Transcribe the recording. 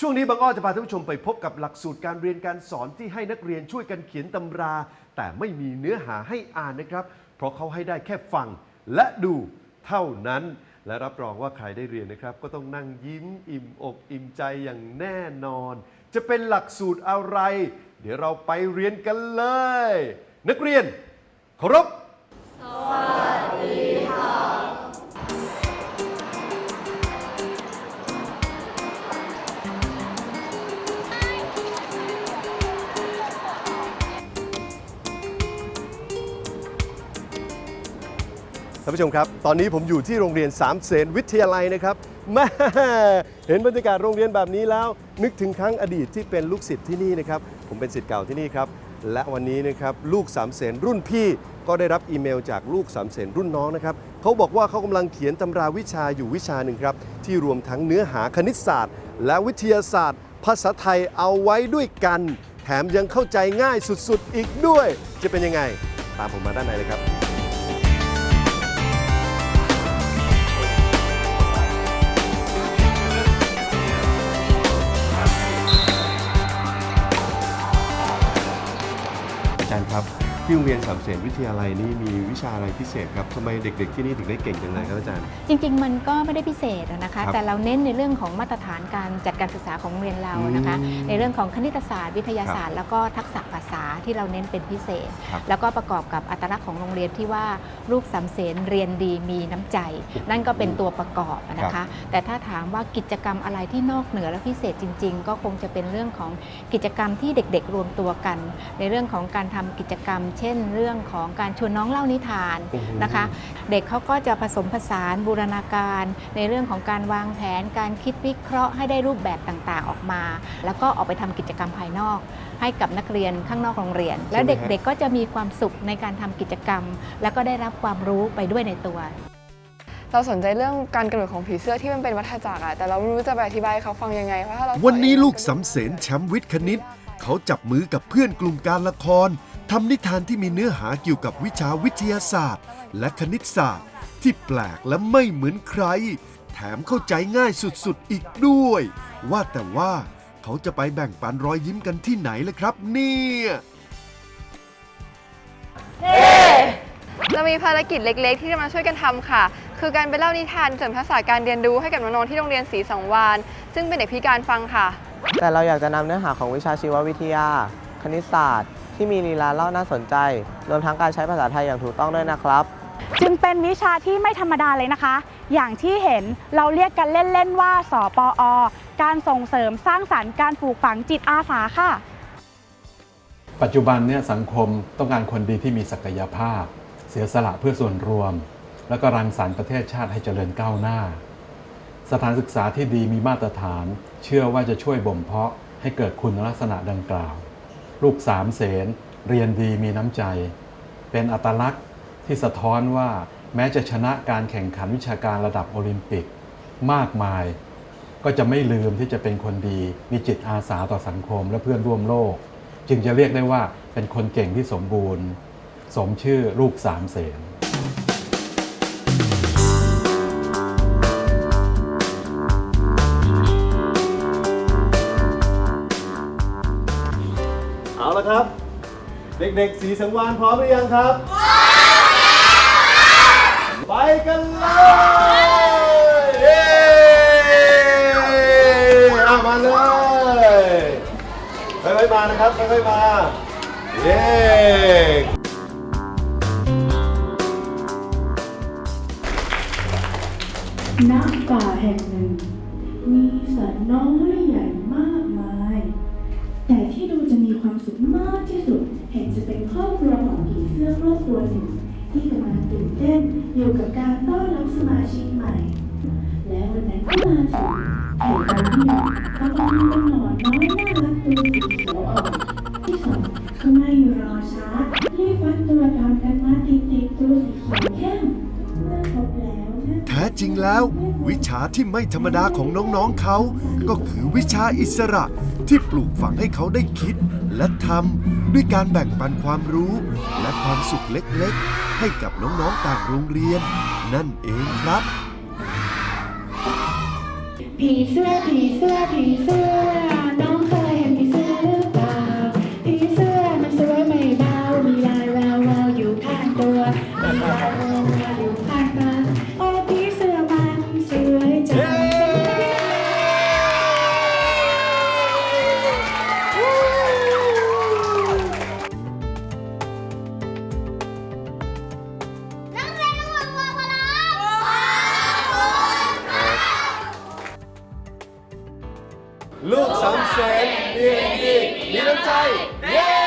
ช่วงนี้บางอ้อจะพาท่านผู้ชมไปพบกับหลักสูตรการเรียนการสอนที่ให้นักเรียนช่วยกันเขียนตำรา แต่ไม่มีเนื้อหาให้อ่านนะครับ เพราะเขาให้ได้แค่ฟังและดูเท่านั้น และรับรองว่าใครได้เรียนนะครับ ก็ต้องนั่งยิ้มอิ่มอกอิ่มใจอย่างแน่นอน จะเป็นหลักสูตรอะไร เดี๋ยวเราไปเรียนกันเลย นักเรียนเคารพ ท่านผู้ชมครับ ตอนนี้ผมอยู่ที่โรงเรียนสามเสนวิทยาลัยนะครับแม่เห็นบรรยากาศโรงเรียนแบบนี้แล้ว นึกถึงครั้งอดีตที่เป็นลูกศิษย์ที่นี่นะครับ ผมเป็นศิษย์เก่าที่นี่ครับ และวันนี้นะครับลูกสามเสนรุ่นพี่ก็ได้รับอีเมลจากลูกสามเสนรุ่นน้องนะครับเขาบอกว่าเขากำลังเขียนตำราวิชาอยู่วิชาหนึ่งครับ ที่รวมทั้งเนื้อหาคณิตศาสตร์ และวิทยาศาสตร์ ภาษาไทยเอาไว้ด้วยกัน แถมยังเข้าใจง่ายสุดๆ อีกด้วย จะเป็นยังไง ตามผมมาด้านในเลยครับ อาจารย์ครับ ที่โรงเรียนสามเสนวิทยาลัยนี่มีวิชาอะไรพิเศษครับทำไมเด็ก ๆ ที่นี่ถึงได้เก่งจังเลยครับอาจารย์ จริง ๆ มันก็ไม่ได้พิเศษอะนะคะ ครับแต่เราเน้นในเรื่องของมาตรฐานการจัดการศึกษาของโรงเรียนเรานะคะ อืมในเรื่องของคณิตศาสตร์วิทยาศาสตร์ แล้วก็ทักษะภาษาที่เราเน้นเป็นพิเศษ ครับแล้วก็ประกอบกับอัตลักษณ์ของโรงเรียนที่ว่าลูกสำเสนเรียนดีมีน้ำใจ นั่นก็เป็นตัวประกอบอะนะคะแต่ถ้าถามว่ากิจกรรมอะไรที่นอกเหนือและพิเศษจริง ๆ ก็คงจะเป็นเรื่องของกิจกรรมที่เด็ก ๆ รวมตัวกัน ในเรื่องของการทำกิจกรรมเช่น เรื่องของการชวนน้องเล่านิทานอือฮึนะคะ เด็กเขาก็จะผสมผสานบูรณาการ ในเรื่องของการวางแผน การคิดวิเคราะห์ให้ได้รูปแบบต่างๆออกมา แล้วก็ออกไปทำกิจกรรมภายนอก ให้กับนักเรียนข้างนอกโรงเรียน แล้วเด็กๆก็จะมีความสุขในการทำกิจกรรม แล้วก็ได้รับความรู้ไปด้วยในตัวเราสนใจเรื่องการกำเนิดของผีเสื้อที่มันเป็นวัฏจักรอะแต่เราไม่รู้จะไปอธิบายให้เขาฟังยังไงเพราะถ้าเราสอวันนี้เองลูกสำเสนแชมป์วิทย์คณิต เขาจับมือกับเพื่อนกลุ่มการละคร ทำนิทานที่มีเนื้อหาเกี่ยวกับวิชาวิทยาศาสตร์ และคณิตศาสตร์ ที่แปลกและไม่เหมือนใคร แถมเข้าใจง่ายสุดๆ อีกด้วย ว่าแต่ว่าเขาจะไปแบ่งปันรอยยิ้มกันที่ไหนล่ะครับ เนี่ยเรามีภารกิจเล็ก ๆ ที่จะมาช่วยกันทำค่ะ คือการไปเล่านิทานเสริมทักษะการเรียนรู้ให้กับน้องๆที่โรงเรียนศรีสังวานซึ่งเป็นเด็กพิการฟังค่ะ แต่เราอยากจะนำเนื้อหาของวิชาชีววิทยา คณิตศาสตร์ ที่มีลีลาเล่าน่าสนใจ รวมทั้งการใช้ภาษาไทยอย่างถูกต้องด้วยนะครับ จึงเป็นวิชาที่ไม่ธรรมดาเลยนะคะ อย่างที่เห็นเราเรียกกันเล่น ๆ ว่า สปอการส่งเสริมสร้างสรรค์การปลูกฝังจิตอาสาค่ะ ปัจจุบันเนี่ยสังคมต้องการคนดีที่มีศักยภาพ เสียสละเพื่อส่วนรวม แล้วก็รังสรรค์ประเทศชาติให้เจริญก้าวหน้า สถานศึกษาที่ดีมีมาตรฐาน เชื่อว่าจะช่วยบ่มเพาะให้เกิดคุณลักษณะดังกล่าว ลูกสามเสนเรียนดีมีน้ำใจ เป็นอัตลักษณ์ที่สะท้อนว่าแม้จะชนะการแข่งขันวิชาการระดับโอลิมปิกมากมาย ก็จะไม่ลืมที่จะเป็นคนดี มีจิตอาสาต่อสังคมและเพื่อนร่วมโลก จึงจะเรียกได้ว่าเป็นคนเก่งที่สมบูรณ์ สมชื่อลูกสามเสน เด็กๆ สีสังวานพร้อมหรือยังครับ ไปกันเลยเย้เอามาเลยค่อยๆมานะครับค่อยๆมา เย้ณป่าแห่งหนึ่ง มีสัตว์น้อยใหญ่มากมาย แต่ที่ดูจะมีความสุขมากที่สุด ห็นจะเป็นครอบครัวของผีเสื้อครอบครัวหนึ่ง ที่กำลังตื่นเต้นอยู่กับการต้อนรับสมาชิกใหม่ และวันนั้นก็มาถึงเหตุการณ์ที่หนึ่งเขากำลังเป็นหนอนน้อยน่ารักตัวสีเขียวอ่อนที่สองก็ไม่รอช้ารีบฟัดตัวตามกันมาติดๆตัวสีเขียวเข้มเมื่อครบแล้ว แท้จริงแล้ว วิชาที่ไม่ธรรมดาของน้องๆเขา ก็คือวิชาอิสระที่ปลูกฝังให้เขาได้คิดและทำ ด้วยการแบ่งปันความรู้ และความสุขเล็กๆ ให้กับน้องๆต่างโรงเรียน นั่นเองครับ ผีเสื้อผีเสื้อผีเสื้อ เซนเดียนดีมีน้ำใจ เย้